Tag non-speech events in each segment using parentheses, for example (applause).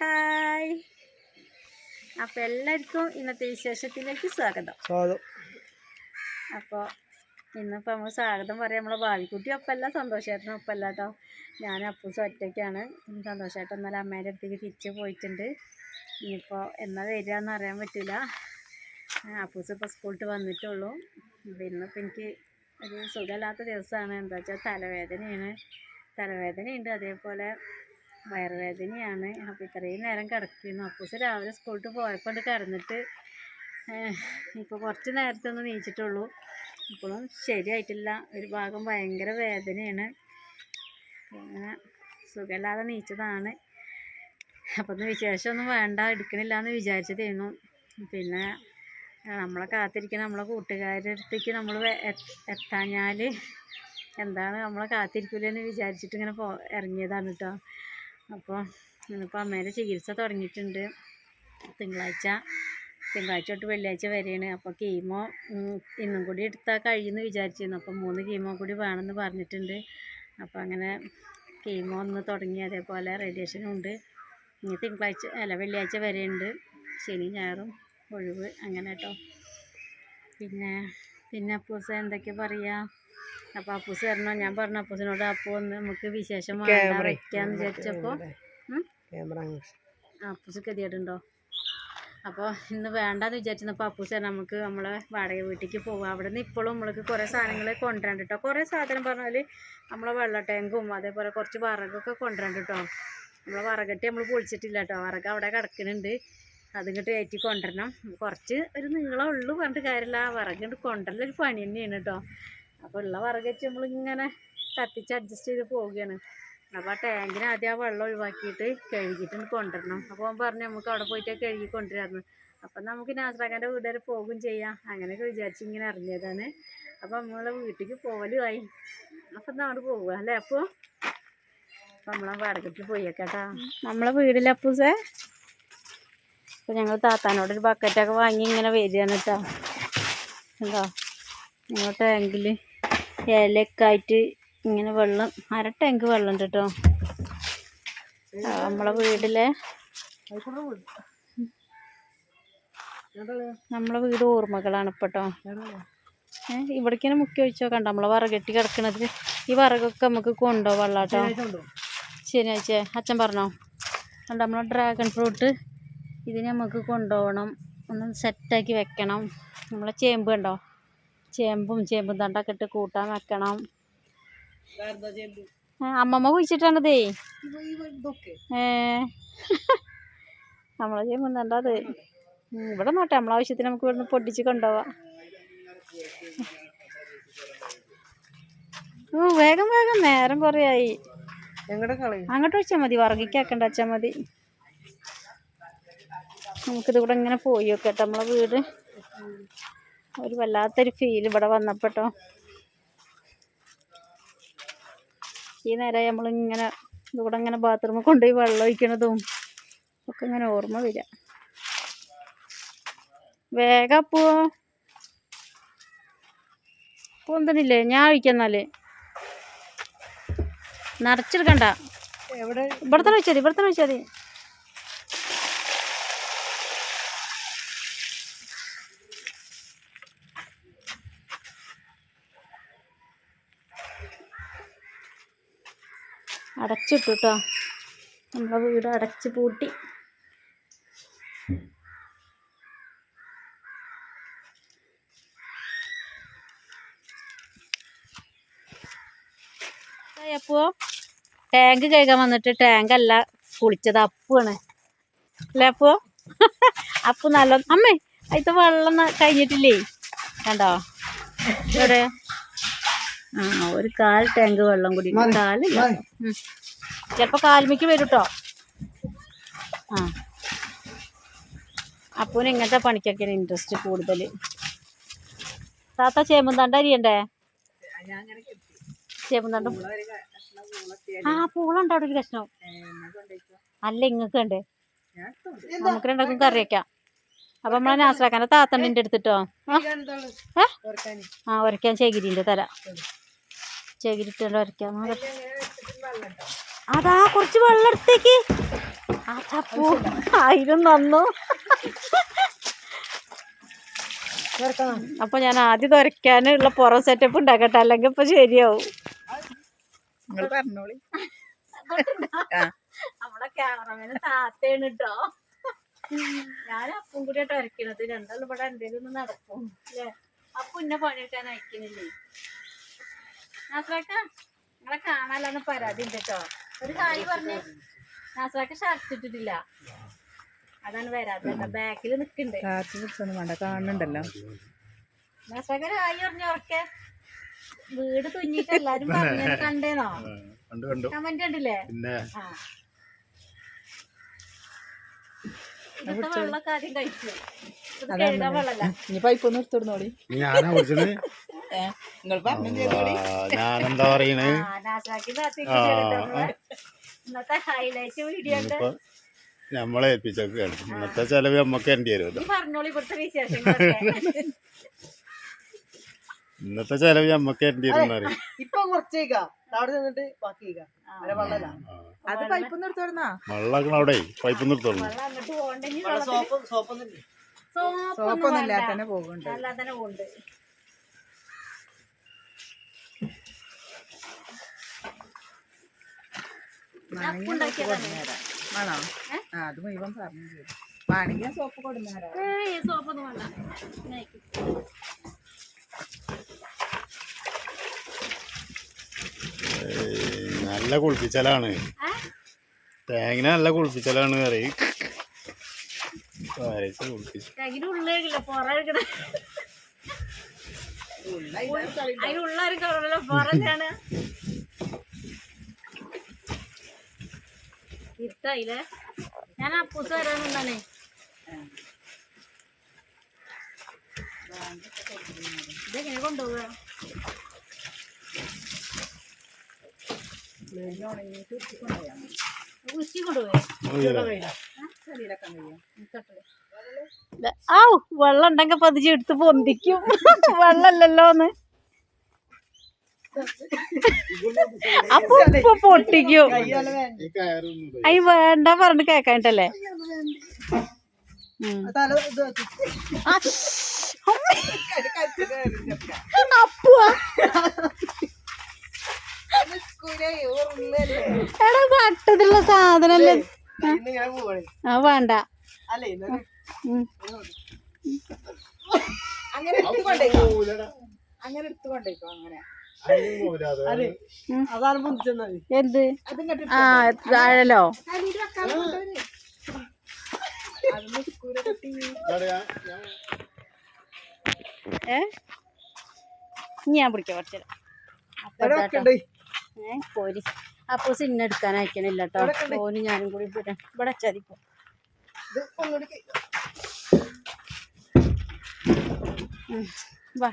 Hi. അപ്പോൾ എല്ലാവർക്കും ഇന്നത്തെ വിശേഷത്തിലേക്ക് സ്വാഗതം. സ്വാഗതം. അപ്പോൾ ഇന്നിപ്പോൾ നമ്മൾ സ്വാഗതം പറയാം. നമ്മളെ ഭാവിക്കുട്ടി ഒപ്പമല്ല സന്തോഷേട്ടനും ഒപ്പമല്ല കേട്ടോ ഞാൻ അപ്പൂസ് ഒറ്റയ്ക്കാണ്. സന്തോഷേട്ടൻ എന്നാലും അമ്മേന്റെ അടുത്തേക്ക് തിരിച്ച് പോയിട്ടുണ്ട്. ഇനിയിപ്പോൾ എന്നാ വരികയെന്ന് അറിയാൻ പറ്റില്ല അപ്പൂസ് ഇപ്പോൾ സ്കൂളിട്ട് വന്നിട്ടുള്ളൂ. അപ്പോൾ ഇന്നിപ്പോൾ എനിക്ക് ഒരു സുഖമില്ലാത്ത ദിവസമാണ് എന്താ വെച്ചാൽ തലവേദനയാണ്. തലവേദനയുണ്ട്. അതേപോലെ വയറുവേദനയാണ്. അപ്പോൾ ഇത്രയും നേരം കിടക്കുന്നു. അപ്പൂസ് രാവിലെ സ്കൂളിട്ട് പോയപ്പോൾ കിടന്നിട്ട് ഇപ്പോൾ കുറച്ച് നേരത്തെ ഒന്ന് നീച്ചിട്ടുള്ളൂ. ഇപ്പോഴും ശരിയായിട്ടില്ല. ഒരു ഭാഗം ഭയങ്കര വേദനയാണ്. അങ്ങനെ സുഖമില്ലാതെ നീച്ചതാണ്. അപ്പം ഒന്ന് വിശേഷമൊന്നും വേണ്ട. എടുക്കണില്ല എന്ന് വിചാരിച്ചതായിരുന്നു. പിന്നെ നമ്മളെ കാത്തിരിക്കുന്ന നമ്മളെ കൂട്ടുകാരുടെ അടുത്തേക്ക് നമ്മൾ എത്താഞ്ഞാൽ എന്താണ് നമ്മളെ കാത്തിരിക്കില്ലെന്ന് വിചാരിച്ചിട്ട് ഇങ്ങനെ പോ ഇറങ്ങിയതാണ് കേട്ടോ അപ്പോൾ ഇന്നിപ്പോൾ അമ്മേന്റെ ചികിത്സ തുടങ്ങിയിട്ടുണ്ട്. തിങ്കളാഴ്ച തിങ്കളാഴ്ച തൊട്ട് വെള്ളിയാഴ്ച വരെയാണ്. അപ്പോൾ കീമോ ഇന്നും കൂടി എടുത്താൽ കഴിയുമെന്ന് വിചാരിച്ചിരുന്നു. അപ്പോൾ മൂന്ന് കീമോ കൂടി വേണമെന്ന് പറഞ്ഞിട്ടുണ്ട്. അപ്പോൾ അങ്ങനെ കീമോ ഒന്ന് തുടങ്ങി. അതേപോലെ റേഡിയേഷനും ഉണ്ട്. ഇനി തിങ്കളാഴ്ച അല്ല വെള്ളിയാഴ്ച വരെയുണ്ട്. ശനി ഞായറും ഒഴിവ്. അങ്ങനെ കേട്ടോ. പിന്നെ പിന്നെ അപ്പോൾ എന്തൊക്കെ പറയാ? അപ്പോൾ അപ്പൂസ് വരണോ? ഞാൻ പറഞ്ഞു അപ്പൂസിനോട് അപ്പോൾ ഒന്ന് നമുക്ക് വിശേഷം വയ്ക്കാന്ന് വിചാരിച്ചപ്പോൾ ഉം? അപ്പൂസ് ഗതികേടുണ്ടോ അപ്പോൾ ഇന്ന് വേണ്ടാന്ന് വിചാരിച്ചപ്പോൾ അപ്പൂസ് പറഞ്ഞു നമുക്ക് നമ്മളെ വാടക വീട്ടിലേക്ക് പോവാം. അവിടെ നിന്ന് ഇപ്പോഴും നമ്മൾക്ക് കുറേ സാധനങ്ങൾ കൊണ്ടുവരണ്ട കേട്ടോ കുറേ സാധനം പറഞ്ഞാൽ നമ്മളെ വെള്ള ടാങ്കും അതേപോലെ കുറച്ച് വറകൊക്കെ കൊണ്ടുവരണ്ട കേട്ടോ നമ്മളെ വറകട്ടി നമ്മൾ പൊളിച്ചിട്ടില്ല കേട്ടോ വറക അവിടെ കിടക്കുന്നുണ്ട് അതിങ്ങോട്ട് കയറ്റി കൊണ്ടുവരണം. കുറച്ച് ഒരു നീളം ഉള്ളു പറഞ്ഞിട്ട് കാര്യമില്ല. ആ വിറക് ഒരു കൊണ്ടുവരലൊരു പണി തന്നെയാണ് കേട്ടോ അപ്പോൾ ഉള്ള വറകച്ച് നമ്മളിങ്ങനെ കത്തിച്ച് അഡ്ജസ്റ്റ് ചെയ്ത് പോവുകയാണ്. അപ്പോൾ ആ ടാങ്കിന് ആദ്യം ആ വെള്ളം ഒഴിവാക്കിയിട്ട് കഴുകിയിട്ട് കൊണ്ടുവരണം. അപ്പോൾ അവൻ പറഞ്ഞു നമുക്ക് അവിടെ പോയിട്ട് കഴുകി കൊണ്ടുവരാമെന്ന് അപ്പം നമുക്ക് നാസറാക്കാന്റെ വീട് വരെ പോകും ചെയ്യാം. അങ്ങനെയൊക്കെ വിചാരിച്ച് ഇങ്ങനെ ഇറങ്ങിയതാണ്. അപ്പം നമ്മളെ വീട്ടിലേക്ക് പോവലുമായി. അപ്പം അവിടെ പോവുക അല്ലേ അപ്പോൾ അപ്പം നമ്മളെ വാടകയ്ക്ക് പോയേക്കാട്ടാ നമ്മളെ വീടിലെ അപ്പൂസേ അപ്പോൾ ഞങ്ങൾ താത്താനോട് ഒരു ബക്കറ്റൊക്കെ വാങ്ങി ഇങ്ങനെ വരികയാണ് കേട്ടോ. എന്താ ഞങ്ങൾ ടാങ്കിൽ ഇലയൊക്കെ ആയിട്ട് ഇങ്ങനെ വെള്ളം അര ടാങ്ക് വെള്ളം ഉണ്ട് കേട്ടോ നമ്മളെ വീട്ടിലെ നമ്മളെ വീട് ഓർമ്മകളാണ് ഇപ്പം കേട്ടോ ഏഹ് ഇവിടേക്കിനെ മുക്കി ഒഴിച്ചോ കണ്ട? നമ്മളെ വിറകെട്ടി കിടക്കണത്. ഈ വിറകൊക്കെ നമുക്ക് കൊണ്ടുപോകാം കേട്ടോ ശനിയാഴ്ച അച്ഛൻ പറഞ്ഞോ? കണ്ട നമ്മളെ ഡ്രാഗൺ ഫ്രൂട്ട് ഇതിനെ നമുക്ക് കൊണ്ടുപോകണം ഒന്ന് സെറ്റാക്കി വെക്കണം. നമ്മളെ ചേമ്പ് കണ്ടോ? ചേമ്പും ചേമ്പും തണ്ടൊക്കെ ഇട്ട് കൂട്ടാൻ വെക്കണം. അമ്മമ്മ കുഴിച്ചിട്ടാണതേ? ഏ (laughs) നമ്മളെ ചേമ്പും തണ്ട അത്. ഉം, ഇവിടെ നോട്ടെ നമ്മളെ ആവശ്യത്തിന് നമുക്ക് ഇവിടുന്ന് പൊട്ടിച്ച് കൊണ്ടുപോവാം. ഓ വേഗം വേഗം നേരം കുറേ ആയി എങ്ങടെ അങ്ങോട്ട് വെച്ചാൽ മതി വറകിക്കാക്കണ്ട വെച്ചാൽ മതി. നമുക്കിത് കൂടെ ഇങ്ങനെ പോയി നോക്കട്ടെ നമ്മളെ വീട്. ഒരു വല്ലാത്തൊരു ഫീൽ ഇവിടെ വന്നപ്പോട്ടോ. ഈ നേരം നമ്മളിങ്ങനെ ഇവിടെ ഇങ്ങനെ ബാത്റൂമിൽ കൊണ്ടുപോയി വെള്ളം ഒഴിക്കണതും ഒക്കെ ഇങ്ങനെ ഓർമ്മ വരിക വേഗം അപ്പോ പൊന്തണില്ലേ ഞാൻ ഒഴിക്കുന്നാൽ നിറച്ചെടുക്കണ്ട. എവിടെ? ഇവിടെ തന്നെ വെച്ചാൽ ഇവിടെ തന്നെ വെച്ചാൽ അടച്ചിട്ടു കേട്ടോ നമ്മളെ വീട് അടച്ച് പൂട്ടി. അപ്പോ ടാങ്ക് കഴുകാൻ വന്നിട്ട് ടാങ്ക് അല്ല കുളിച്ചത് അപ്പുവാണ്. അല്ലേ അപ്പോ (laughs) അപ്പു നല്ല അമ്മേ അതിത്തെ വെള്ളം കഴിഞ്ഞിട്ടില്ലേ? കണ്ടോ? ഇവിടെ ആ ഒരു കാൽ ടാങ്ക് വെള്ളം കൂടി കാൽ കാലില്ല മതി. ഉം. ചിലപ്പോ കാൽമിക്ക് വരും കേട്ടോ ആ. അപ്പൂന് ഇങ്ങനത്തെ പണിക്കൊക്കെയാണ് ഇൻട്രസ്റ്റ് കൂടുതൽ താത്ത ചേമ്പും തണ്ട അരിയണ്ടേ? ചേമ്പും തണ്ടും ആ പൂളുണ്ട് അവിടെ ഒരു കഷ്ണം. അല്ല ഇങ്ങക്ക് ഉണ്ട് നമുക്ക് രണ്ടാക്കും കറി വെക്കാം. അപ്പൊ നമ്മളെ നാസറാക്കാന്റെ താത്തണ്ണിന്റെ എടുത്തിട്ടോ ആ ഒരക്കാൻ ശേഖരിന്റെ തരാം ചകിരിട്ടുണ്ട് വരയ്ക്കാം. അതാ കുറച്ച് വെള്ളം എടുത്തേക്ക്. അതപ്പോ ആയിരം നന്നു അപ്പൊ ഞാൻ ആദ്യം തുരയ്ക്കാനുള്ള പുറം സെറ്റപ്പ് ഉണ്ടാക്കട്ടെ അല്ലെങ്കിൽ ഇപ്പൊ ശരിയാവും. നമ്മളെ ക്യാമറമാന് താത്തേണ് കേട്ടോ ഞാൻ അപ്പും കൂടി തുരക്കണത് രണ്ടാളും ഇവിടെ എന്തെങ്കിലും ഒന്ന് നടക്കും അല്ലേ അപ്പൊ ഇന്നെ പണിയെടുക്കാൻ അയക്കണില്ലേ? നാസ്രാക്ക നിങ്ങളെ കാണാനാണ് പരാതി ഉണ്ട് കേട്ടോ ഒരു കായ് പറഞ്ഞേ നാസ്രാക്ക ഷർട്ട് ഇട്ടിട്ടില്ല. അതാണ് വരാതെ ബാക്കിൽ നിക്കണ്ട്. കാറ്റ് പിടിച്ചൊന്നും വേണ്ട കാണുന്നുണ്ടല്ലോ. നാസ്രാക്ക ഒരു കായ് പറഞ്ഞു ഉറക്കെ. വീട് തുന്നിട്ട് എല്ലാരും പറഞ്ഞു കണ്ടേന്നോ? കണ്ടു കണ്ടു. കമന്റ് കണ്ടില്ലേ? പിന്നെ? ആ. ഇനി പൈപ്പൊന്നും എടുത്തിടുന്നോളി ഞാനാ കുറിച്ചത് നിങ്ങൾ പറഞ്ഞു ചെയ്തോളി ഞാനെന്താ പറയണേ? ഇന്നത്തെ ഹൈലൈറ്റ് വീഡിയോ നമ്മളെ ഏൽപ്പിച്ചൊക്കെയാണ് ഇന്നത്തെ ചെലവ് നമ്മക്ക് എന്റെ വരുമല്ലോ ഇന്നത്തെ ചെലവ് നമ്മക്ക് തരേണ്ടി വരും ഇപ്പൊ കുറച്ചേക്കാ അവിടെ നിന്നിട്ട് വെള്ളല്ല അത് പൈപ്പ് അവിടെ പൈപ്പ് നിർത്തുള്ളൂ വെള്ളം സോപ്പ് സോപ്പൊന്നും സോപ്പൊന്നും ഇല്ലാതെ തന്നെ പോകുന്നുണ്ട്. ആ അത് മുഴുവൻ പറഞ്ഞു ചെയ്തു വേണമെങ്കിൽ സോപ്പ് കൊടുന്നേരാ. സോപ്പൊന്നും വേണ്ട. നല്ല കുളിപ്പിച്ചലാണ്. തേങ്ങ തേങ്ങനെ നല്ല കുളിപ്പിച്ചലാണ് പറയും. കുളിപ്പിച്ചു. ഇരുട്ടായില്ലേ ഞാൻ അപ്പൂസ് വരാനെന്താണ് ഇതെങ്ങനെ കൊണ്ടുപോവുക? ഉച്ചി കൊണ്ടുപോയി ആ വെള്ളം ഉണ്ടെങ്കിൽ പതിച്ച് എടുത്ത് പൊന്തിക്കും. വെള്ളല്ലല്ലോന്ന് അപ്പൊ ഉപ്പ് പൊട്ടിക്കും. അയ്യ വേണ്ട പറഞ്ഞിട്ട് കേക്കാനിട്ടല്ലേ? എടാ വട്ടത്തിലുള്ള സാധനല്ലേ. ആ. വേണ്ട. അങ്ങനെ എടുത്തുകൊണ്ടേക്കോ അങ്ങനെ. എന്ത്? ആ താഴലോ? ഏ? ഞാൻ പിടിക്കാം കുറച്ചു എവിടെ വെക്കണ്ടേ? ഏ പോരി. അപ്പൊ സിന്ന എടുക്കാൻ അയക്കണില്ല കേട്ടോ. ഓന് ഞാനും കൂടി ഇവിടെ ഇവിടെ ചതിപ്പോ വാ.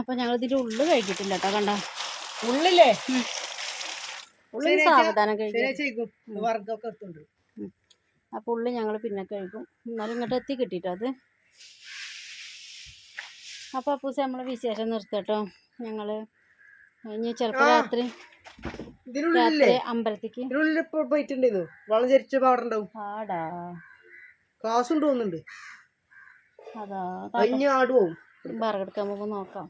അപ്പൊ ഞങ്ങൾ ഇതിന്റെ ഉള്ളു കഴിക്കിട്ടില്ല കേട്ടോ കണ്ട? ഉള്ളില്ലേ? ഉള്ളിൽ സാവധാനം കഴിക്കും. ശനിയാഴ്ച വർഗമൊക്കെ എടുത്തുണ്ട് അപ്പൊ ഉള്ളി ഞങ്ങൾ പിന്നെ കഴിക്കും. എന്നാലും ഇങ്ങോട്ട് എത്തി കിട്ടിട്ടോ അത്? അപ്പൊ അപ്പൂസ നമ്മൾ വിശേഷം നിർത്തട്ടോ. ഞങ്ങൾ ഇനി ചിലപ്പോൾ രാത്രി അമ്പലത്തിക്ക് രാത്രി അമ്പലത്തേക്ക്. വളം ചരിച്ചപ്പോ അവിടെ ഉണ്ടാവും. ആടാ. തോന്നുന്നുണ്ട്. അതാ കഴിഞ്ഞ ആട് പോകും പോകുമ്പോൾ നോക്കാം.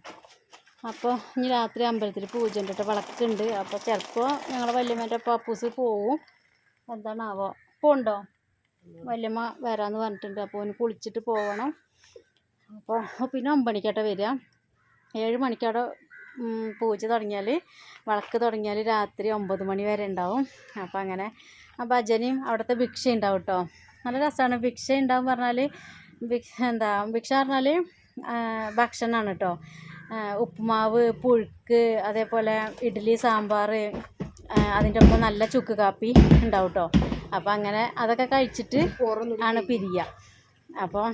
അപ്പോൾ ഇനി രാത്രി അമ്പലത്തിൽ പൂജ ഉണ്ട് കേട്ടോ വിളക്കുണ്ട് അപ്പോൾ ചിലപ്പോൾ ഞങ്ങളെ വല്യമ്മേന്റെ പാപ്പൂസ് പോവും. എന്താണാവോ? പോണ്ടോ വല്യമ്മ വരാമെന്ന് പറഞ്ഞിട്ടുണ്ട്. അപ്പോൾ ഒന്ന് കുളിച്ചിട്ട് പോകണം അപ്പോൾ പിന്നെ ഒമ്പണിക്കാട്ടെ വരിക. ഏഴ് മണിക്കവിടെ പൂജ തുടങ്ങിയാൽ വിളക്ക് തുടങ്ങിയാൽ രാത്രി ഒമ്പത് മണി വരെ ഉണ്ടാവും. അപ്പോൾ അങ്ങനെ ആ ഭജനയും അവിടുത്തെ ഭിക്ഷ ഉണ്ടാവും കേട്ടോ. നല്ല രസമാണ്. ഭിക്ഷ ഉണ്ടാവും പറഞ്ഞാൽ ഭിക്ഷ എന്താ ഭിക്ഷ പറഞ്ഞാൽ ഭക്ഷണമാണ് കേട്ടോ. ഉപ്പുമാവ് പുഴുക്ക് അതേപോലെ ഇഡ്ഡലി സാമ്പാർ അതിന്റെ ഒപ്പം നല്ല ചുക്ക് കാപ്പി ഉണ്ടാവും കേട്ടോ അപ്പോൾ അങ്ങനെ അതൊക്കെ കഴിച്ചിട്ട് ആണ് പിരിയുക അപ്പോൾ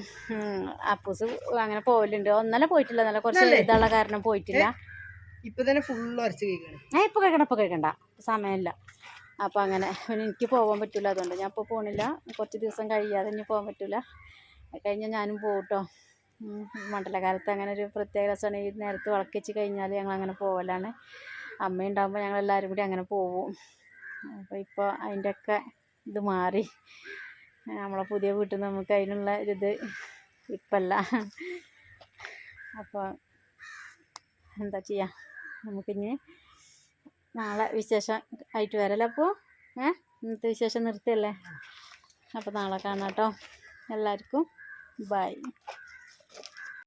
അപ്പൂസ് അങ്ങനെ പോകലുണ്ട് ഒന്നല്ല പോയിട്ടില്ല. നല്ല കുറച്ച് ഇതുള്ള കാരണം പോയിട്ടില്ല. ഇപ്പൊ തന്നെ ഫുൾ അരച്ച് കഴിക്കണം. ഞാൻ ഇപ്പോൾ കഴിക്കണം ഇപ്പോൾ കഴിക്കണ്ട. സമയമില്ല. അപ്പോൾ അങ്ങനെ പിന്നെ എനിക്ക് പോകാൻ പറ്റില്ല അതുകൊണ്ട് ഞാൻ ഇപ്പോൾ പോകണില്ല കുറച്ച് ദിവസം കഴിയാതെ ഇനി പോകാൻ പറ്റില്ല അത് കഴിഞ്ഞാൽ ഞാനും പോകും കേട്ടോ മണ്ഡലകാലത്ത് അങ്ങനെ ഒരു പ്രത്യേക രസമാണ്. ഈ നേരത്ത് വിളക്കിച്ച് കഴിഞ്ഞാൽ ഞങ്ങൾ അങ്ങനെ പോകലാണ് അമ്മയുണ്ടാകുമ്പോൾ ഞങ്ങൾ എല്ലാവരും കൂടി അങ്ങനെ പോവും. അപ്പോൾ ഇപ്പോൾ അതിന്റെയൊക്കെ ഇത് മാറി. നമ്മളെ പുതിയ വീട്ടിൽ നിന്ന് നമുക്ക് അതിനുള്ള ഒരിത് ഇപ്പല്ല. അപ്പോൾ എന്താ ചെയ്യാം? നമുക്കിനി നാളെ വിശേഷം ആയിട്ട് വരല്ലേ അപ്പോൾ ഏ? ഇന്നത്തെ വിശേഷം നിർത്തിയല്ലേ? അപ്പോൾ നാളെ കാണാം കേട്ടോ. എല്ലാവർക്കും ബൈ.